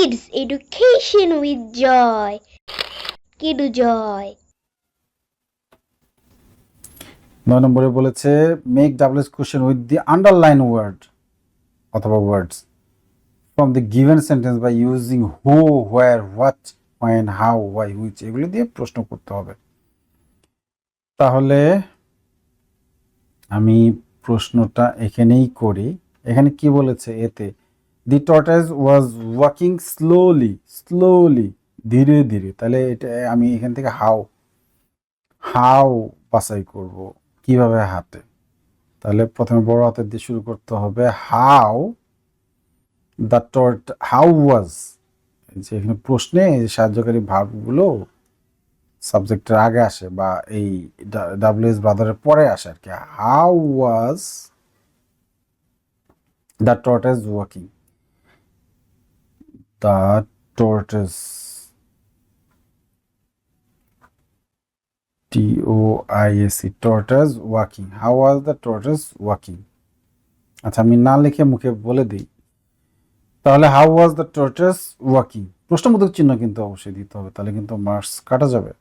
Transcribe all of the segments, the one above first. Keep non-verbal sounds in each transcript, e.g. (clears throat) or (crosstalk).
Kids education with Joy কিডু জয় নয় নম্বরে বলেছে make doubles question with the underline word অথবা words from the given sentence by using who where what when how why which এগুলো দিয়ে প্রশ্ন করতে হবে। তাহলে আমি প্রশ্নটা এখানেই করি। এখানে কি বলেছে? এতে the tortoise was walking slowly slowly ধীরে ধীরে। তাহলে এটা আমি এখান থেকে হাউ হাউ বাছাই করব। কীভাবে হাতে? তাহলে প্রথমে বড় হাতের দিয়ে শুরু করতে হবে how the tort how was যে এখানে প্রশ্নে সাহায্যকারী ভাবগুলো সাবজেক্টের আগে আসে বা এই ডাব্লিউ এস ব্রাদারের পরে আসে আর কি। How was the tortoise walking the tortoise T O I S E tortoise walking how was the tortoise walking আচ্ছা আমি না লিখে মুখে বলে দিই। তাহলে how was the tortoise walking প্রশ্নবোধক চিহ্ন কিন্তু অবশ্যই দিতে হবে, তাহলে কিন্তু মার্কস কাটা যাবে।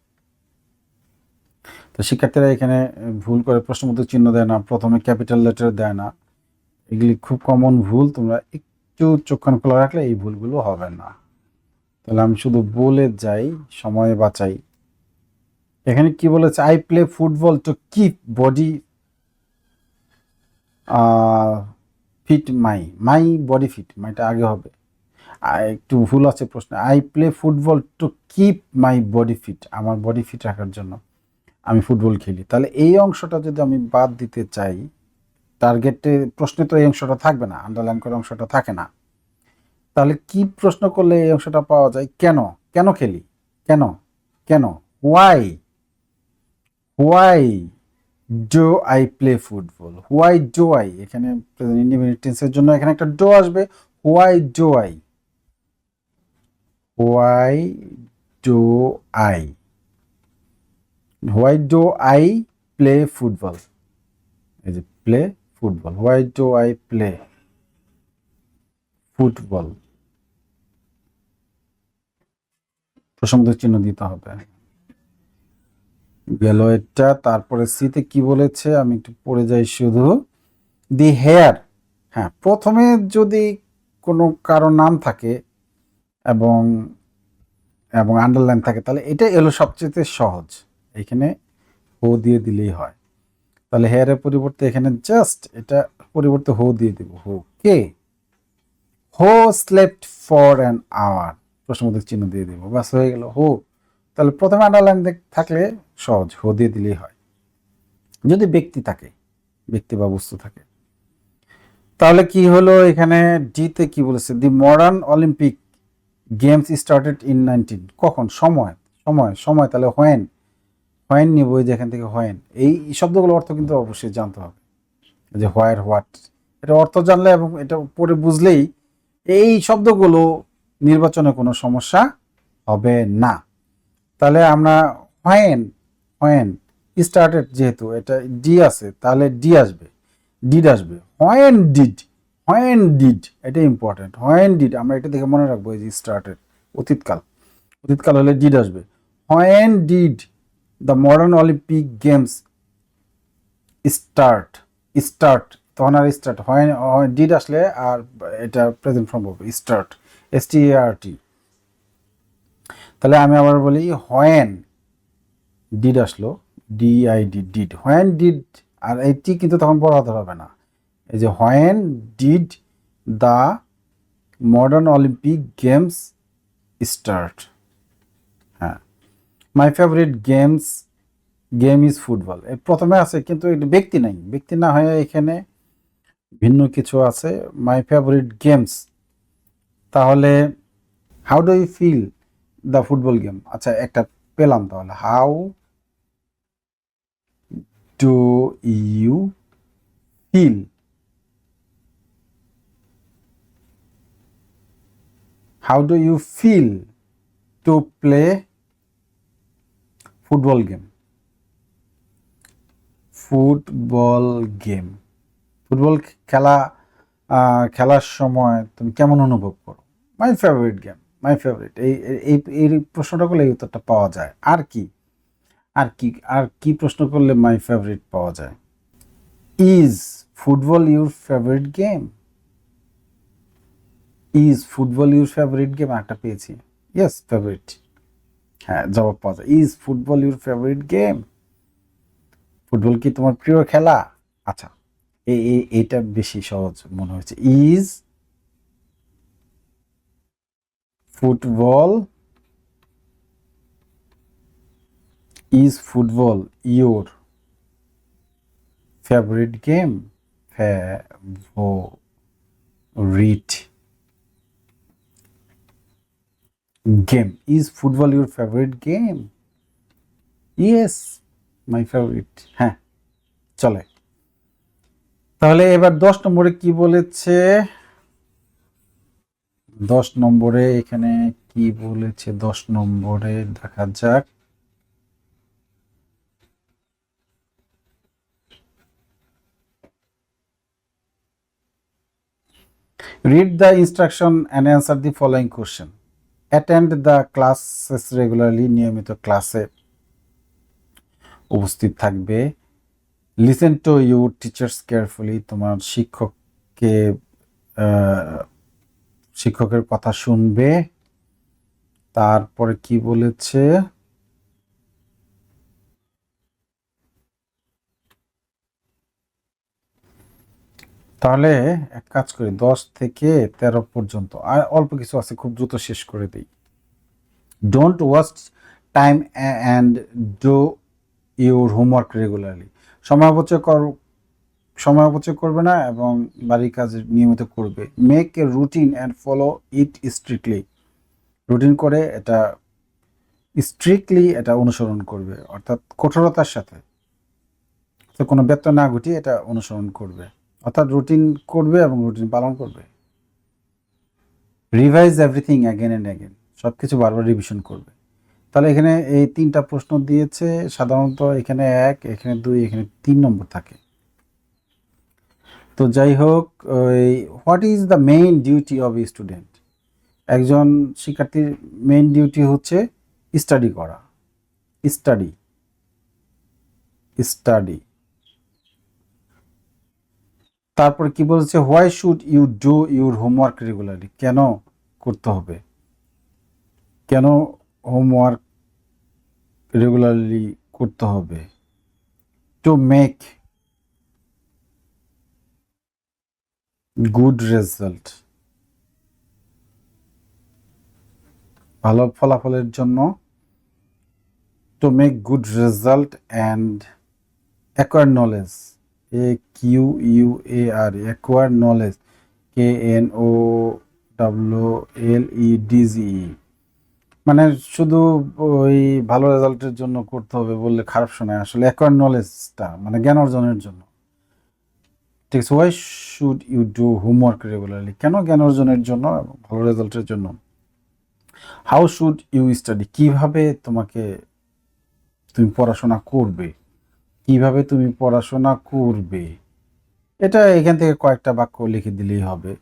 তো শিক্ষার্থীরা এখানে ভুল করে প্রশ্নবোধক চিহ্ন দেয় না, প্রথমে ক্যাপিটাল লেটার দেয় না। এগুলি খুব কমন ভুল, তোমরা একটু চোখান খোলা রাখলে এই ভুলগুলো হবে না। তাহলে আমি শুধু বলে যাই, সময় বাঁচাই। এখানে কি বলেছে? I play football to keep body fit my my body fit মাইটা আগে হবে। একটু ভুল আছে প্রশ্ন। I play football to keep my body fit আমার বডি ফিট রাখার জন্য আমি ফুটবল খেলি। তাহলে এই অংশটা যদি আমি বাদ দিতে চাই টার্গেটে প্রশ্নে তো এই অংশটা থাকবে না আন্ডারলাইন করা অংশটা থাকে না। তাহলে কি প্রশ্ন করলে এই অংশটা পাওয়া যায়? কেন? কেন খেলি? কেন? কেন? Why why do I play football why do I এখানে ইন্ডিপেন্ডেন্ট জন্য এখানে একটা ডো আসবে। Why do I why do I why do I play football এই যে play football why do I play football প্রসঙ্গ চিহ্ন দিতে হবে। গেল এটা, তারপরে সিতে কি বলেছে? আমি একটু পড়ে যাই শুধু। The hare. হ্যাঁ প্রথমে যদি কোনো কারও নাম থাকে এবং এবং আন্ডারলাইন থাকে, তাহলে এটা এলো সবচেয়ে সহজ। এখানে হো দিয়ে দিলেই হয়। তাহলে হেয়ারের পরিবর্তে এখানে জাস্ট এটা পরিবর্তে হো দিয়ে দিব হো কে হো স্লেপ্ট ফর অ্যান আওয়ার প্রশ্নবোধক চিহ্ন দিয়ে দিব বাস হয়ে গেল হো তাহলে প্রথমে আন্ডারলাইন থাকলে সহজ হো দিয়ে দিলেই হয়। যদি ব্যক্তি থাকে, ব্যক্তি বা বস্তু থাকে, তাহলে কি হলো এখানে ডিতে কি বলেছে? The modern Olympic games started in nineteen কখন? সময় সময় সময়, তাহলে হোয়েন হোয়েন, নিব যে এখান থেকে হোয়েন। এই শব্দগুলো অর্থ কিন্তু অবশ্যই জানতে হবে। যে হোয়ার হোয়াট এটা অর্থ জানলে এবং এটা পড়ে বুঝলেই এই শব্দগুলো নির্বাচনে কোনো সমস্যা হবে না। তাহলে আমরা হোয়েন হোয়েন স্টার্টেড যেহেতু এটা ডি আছে, তাহলে ডি আসবে। ডিড আসবে। হোয়েন ডিড হোয়েন ডিড এটা ইম্পর্টেন্ট হোয়েন ডিড আমরা এটা দেখে মনে রাখব এই যে স্টার্টেড অতীতকাল। অতীতকাল হলে ডিড আসবে। When did the modern Olympic games start start, তখন আর স্টার্ট হয় ডিড আসলে আর এটা প্রেজেন্ট ফর্ম হবে, start S T R T তাহলে আমি আবার বলি হোয়েন ডিড আসলো D I D did when did আর এটি কিন্তু তখন বড় হবে না। এই যে when did the modern Olympic games start my favourite games game is football প্রথমে আছে, কিন্তু এটা ব্যক্তি নাই। ব্যক্তি না হয়ে এখানে ভিন্ন কিছু আছে। মাই ফেভারিট গেমস তাহলে how do you feel the football game আচ্ছা একটা পেলাম তাহলে। How do you feel how do you feel to play football game. Football game. Football খেলা খেলার সময় তুমি কেমন অনুভব করো? My favourite game my favourite এই এই এই প্রশ্নটা করলে এই উত্তরটা পাওয়া যায়। আর কি? আর কি আর কি প্রশ্ন করলে মাই ফেভারিট পাওয়া যায়? Is football your favourite game is football your favourite game একটা পেয়েছি। ইয়েস ফেভারিট হ্যাঁ জবাব পাওয়া যায়। Is football your favourite game football কি তোমার প্রিয় খেলা? আচ্ছা এইটা বেশি সহজ মনে হয়েছে। Is football is football your favourite game favourite game is football your favourite game yes my favourite হ্যাঁ চলে। তাহলে এবার দশ নম্বরে কি বলেছে? দশ নম্বরে এখানে কি বলেছে? দশ নম্বরে দেখা যাক। Read the instruction and answer the following question. Attend the classes regularly নিয়মিত ক্লাসে উপস্থিত থাকবে। Listen to your teachers carefully তোমার শিক্ষককে শিক্ষকের কথা শুনবে। তারপরে কি বলেছে? তাহলে এক কাজ করি, দশ থেকে তেরো পর্যন্ত, আর অল্প কিছু আছে, খুব দ্রুত শেষ করে দিই। Don't waste time and do your homework regularly সময় অপচয় কর, সময় অপচয় করবে না এবং বাড়ির কাজ নিয়মিত করবে। Make a routine and follow it strictly routine করে এটা স্ট্রিক্টলি এটা অনুসরণ করবে, অর্থাৎ কঠোরতার সাথে। তো কোনো ব্যর্থ না ঘটিয়ে এটা অনুসরণ করবে। অর্থাৎ রুটিন করবে এবং রুটিন পালন করবে। Revise everything again and again সব কিছু বারবার রিভিশন করবে। তাহলে এখানে এই তিনটা প্রশ্ন দিয়েছে, সাধারণত এখানে এক, এখানে দুই, এখানে তিন নম্বর থাকে। তো যাই হোক, ওই what is the main duty a student একজন শিক্ষার্থীর মেইন ডিউটি হচ্ছে স্টাডি করা। স্টাডি স্টাডি তারপর কি বলছে why should you do your homework regularly কেন করতে হবে? কেন হোমওয়ার্ক রেগুলারলি করতে হবে? টু মেক গুড রেজাল্ট ভালো ফলাফলের জন্য to make good result and acquire knowledge A Q U A R acquire knowledge K N O W L E D G মানে শুধু ওই ভালো রেজাল্টের জন্য করতে হবে বললে খারাপ শোনায় আসলে অ্যাকোয়ার নলেজটা মানে জ্ঞান অর্জনের জন্য। ঠিক আছে why should you do homework regularly কেন জ্ঞান অর্জনের জন্য ভালো রেজাল্টের জন্য? হাউ শুড ইউ স্টাডি কীভাবে তোমাকে তুমি পড়াশোনা করবে? কীভাবে তুমি পড়াশোনা করবে? এটা এখান থেকে কয়েকটা বাক্য লিখে দিলেই হবে।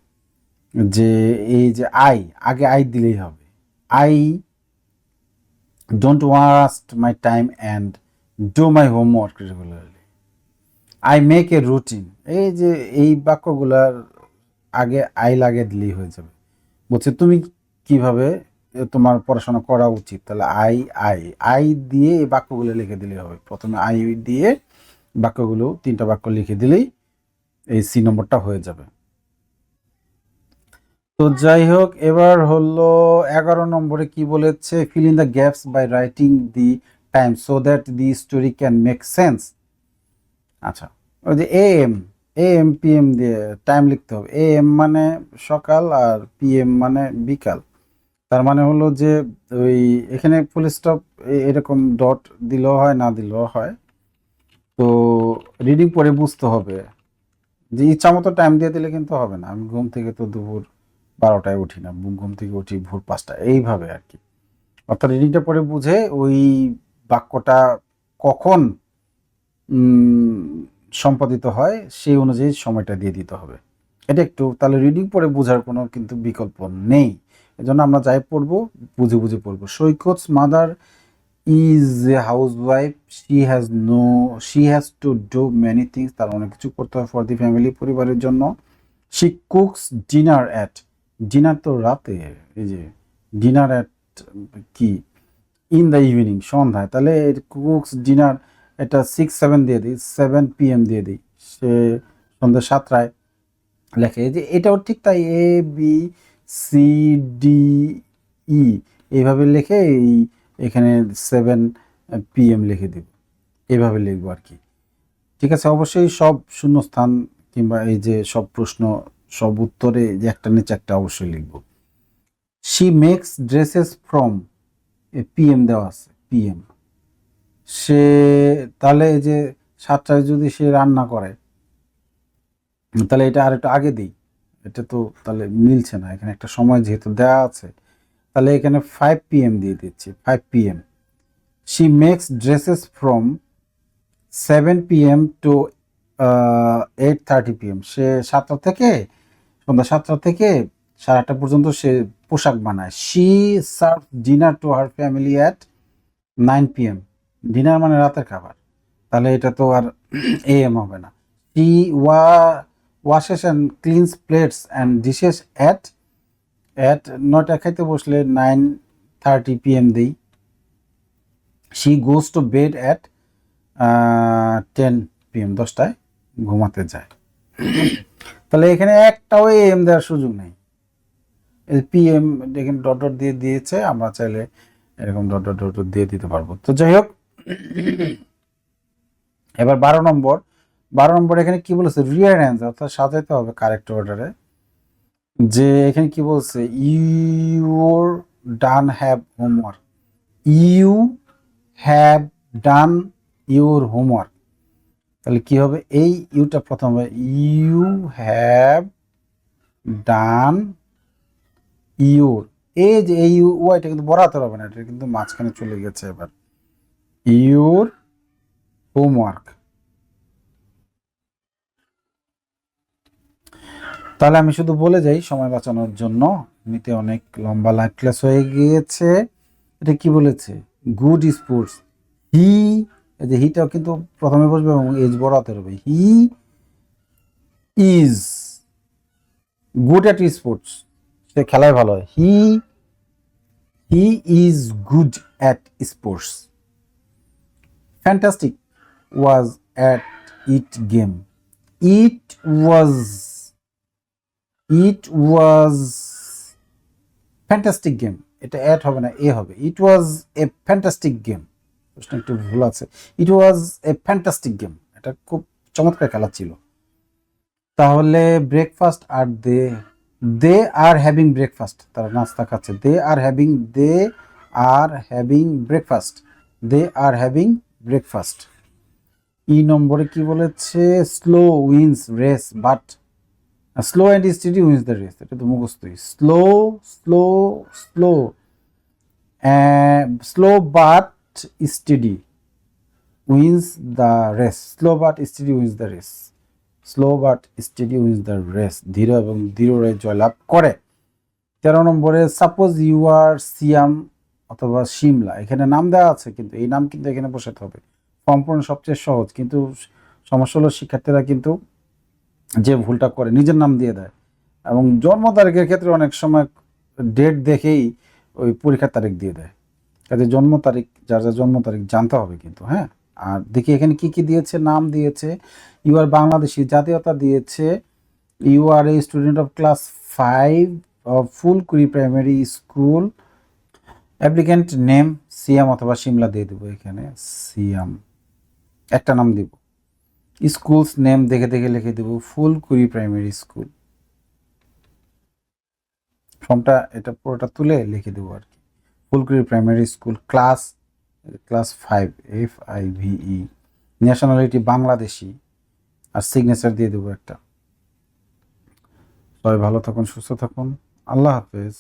যে এই যে আই আগে আই দিলেই হবে। I don't waste my time and do my homework regularly I make a routine এই যে এই বাক্যগুলার আগে আই লাগে দিলেই হয়ে যাবে। বলছে, তুমি কীভাবে তোমার পড়াশোনা করা উচিত। তাহলে আই আই আই দিয়ে এই বাক্যগুলো লিখে দিলেই হবে। প্রথমে আই দিয়ে বাক্যগুলো, তিনটা বাক্য লিখে দিলেই এই সি নম্বরটা হয়ে যাবে। তো যাই হোক, এবার হলো এগারো নম্বরে কি বলেছে? Fill in the gaps by writing the time so that the story can make sense আচ্ছা ওই যে A M A M P M দিয়ে টাইম লিখতে হবে। এ এম মানে সকাল আর পি এম মানে বিকাল। তার মানে হলো যে ওই এখানে ফুল স্টপ এরকম ডট দিলেও হয়, না দিলেও হয়। তো রিডিং পরে বুঝতে হবে। যে ইচ্ছা মতো টাইম দিয়ে দিলে কিন্তু হবে না। আমি ঘুম থেকে তো দুপুর বারোটায় উঠি না। ঘুম থেকে উঠি ভোর পাঁচটা। এইভাবে আর কি। অর্থাৎ রিডিংটা পরে বুঝে ওই বাক্যটা কখন সম্পাদিত হয় সেই অনুযায়ী সময়টা দিয়ে দিতে হবে। এটা একটু তাহলে রিডিং পরে বোঝার কোনো কিন্তু বিকল্প নেই। এজন্য আমরা যাই পড়ব, বুঝে বুঝে পড়ব। Saikat's mother is a housewife she has no, she has to do many things, তার অনেক কিছু করতে হয় ফর দি ফ্যামিলি, পরিবারের জন্য। She cooks dinner at, dinner তো রাতে, এই যে ডিনার অ্যাট কি? ইন দ্য ইভিনিং, সন্ধ্যায়। তাহলে কুকস ডিনার এটা সিক্স সেভেন দিয়ে দিই সেভেন পি এম দিয়ে দিই। সে সন্ধ্যা সাতটায় লেখে। যে এটাও ঠিক তাই A B C D E এইভাবে লিখে এই এখানে সেভেন পি এম লিখে দেব। এইভাবে লিখব আর কি। ঠিক আছে, অবশ্যই সব শূন্যস্থান কিংবা এই যে সব প্রশ্ন, সব উত্তরে যে একটা নিচে একটা অবশ্যই লিখব। She makes dresses from PM দেওয়া আছে পিএম সে, তাহলে এই যে সাতটায় যদি সে রান্না করে, তাহলে এটা আর একটু আগে দিই। এটা তো তাহলে মিলছে না। এখানে একটা সময় যেহেতু দেওয়া আছে, তাহলে এখানে ফাইভ পিএম দিয়ে দিচ্ছি five PM she makes dresses from seven PM to eight thirty PM সে সাতটা থেকে, সন্ধ্যা সাতটা থেকে সাড়ে আটটা পর্যন্ত সে পোশাক বানায়। She serve dinner to her family at nine PM dinner মানে রাতের খাবার। তাহলে এটা তো আর (clears throat) এ এম হবে না। She wa washes and cleans plates and dishes at at নয়টা খাইতে বসলে নাইন থার্টি পিএম দিই। She goes to bed at ten PM দশটায় ঘুমাতে যায়। তাহলে এখানে একটাও এম দেওয়ার সুযোগ নেই। পিএম এখানে ডট ডট দিয়ে দিয়েছে, আমরা চাইলে এরকম ডট ডট ডট দিয়ে দিতে পারব। তো যাই হোক, এবার বারো নম্বর। বারো নম্বর এখানে কি বলেছে? রিয়ারেঞ্জ অর্থাৎ সাজাইতে হবে কারেক্ট অর্ডারে যে এখানে কি বলছে? Your done have homework you have done your homework তাহলে কি হবে? এই ইউটা প্রথম হবে ইউ হ্যাভ ডান ইউর এই যে এই ওয়াইটা কিন্তু বরাতে হবে না, এটা কিন্তু মাঝখানে চলে গেছে এবার। ইউর হোমওয়ার্ক তাহলে আমি শুধু বলে যাই, সময় বাঁচানোর জন্য। এমনিতে অনেক লম্বা লাইভ ক্লাস হয়ে গিয়েছে। এটা কি বলেছে? গুড স্পোর্টস হি যে হিটাও কিন্তু প্রথমে বসবে এবং এজ বড় হাতে হবে। He is good at sports সে খেলায় ভালো হয়। He he is good at sports fantastic was at it game it was it was fantastic game এটা অ্যাড হবে না এ হবে। ইট ওয়াজ এ ফ্যান্টাস্টিক গেম প্রশ্ন একটু ভুল আছে। ইট ওয়াজ এ ফ্যান্টাস্টিক গেম এটা খুব চমৎকার খেলা ছিল। তাহলে breakfast R they they are having breakfast তারা নাস্তা খাচ্ছে। They are having they are having breakfast they are having breakfast E নম্বরে কি বলেছে? Slow wins race but slow and steady wins the race এটা তো মুখস্থই slow slow slow slow but steady wins the race slow but steady wins the race slow but steady wins the race ধীর এবং দৃঢ় জয়লাভ করে। তেরো নম্বরে suppose you আর সিয়াম অথবা সিমলা এখানে নাম দেওয়া আছে কিন্তু এই নাম কিন্তু এখানে বসাতে হবে। ফর্ম পূরণ সবচেয়ে সহজ, কিন্তু সমস্যা হলো শিক্ষার্থীরা কিন্তু যে ভুলটা করে, নিজের নাম দিয়ে দেয়। এবং জন্ম তারিখের ক্ষেত্রে অনেক সময় ডেট দেখেই ওই পরীক্ষার তারিখ দিয়ে দেয়। কাজে জন্ম তারিখ, যার যার জন্ম তারিখ জানতে হবে কিন্তু হ্যাঁ? আর দেখি এখানে কি কি দিয়েছে, নাম দিয়েছে। ইউ আর বাংলাদেশি জাতীয়তা দিয়েছে। You are a student of class five of Phulkuri primary school applicant name Siam অথবা সিমলা দিয়ে দেবো এখানে সিয়াম একটা নাম দিব। স্কুলস নেম দেখে দেখে লিখে দেবো, ফুলকুড়ি প্রাইমারি স্কুল। ফর্মটা এটা পুরোটা তুলে লিখে দেবো আর কি। Phulkuri primary school, class class five F I V E nationality Bangladeshi. R signature দিয়ে দেবো একটা। সবাই ভালো থাকুন, সুস্থ থাকুন। আল্লাহ হাফেজ।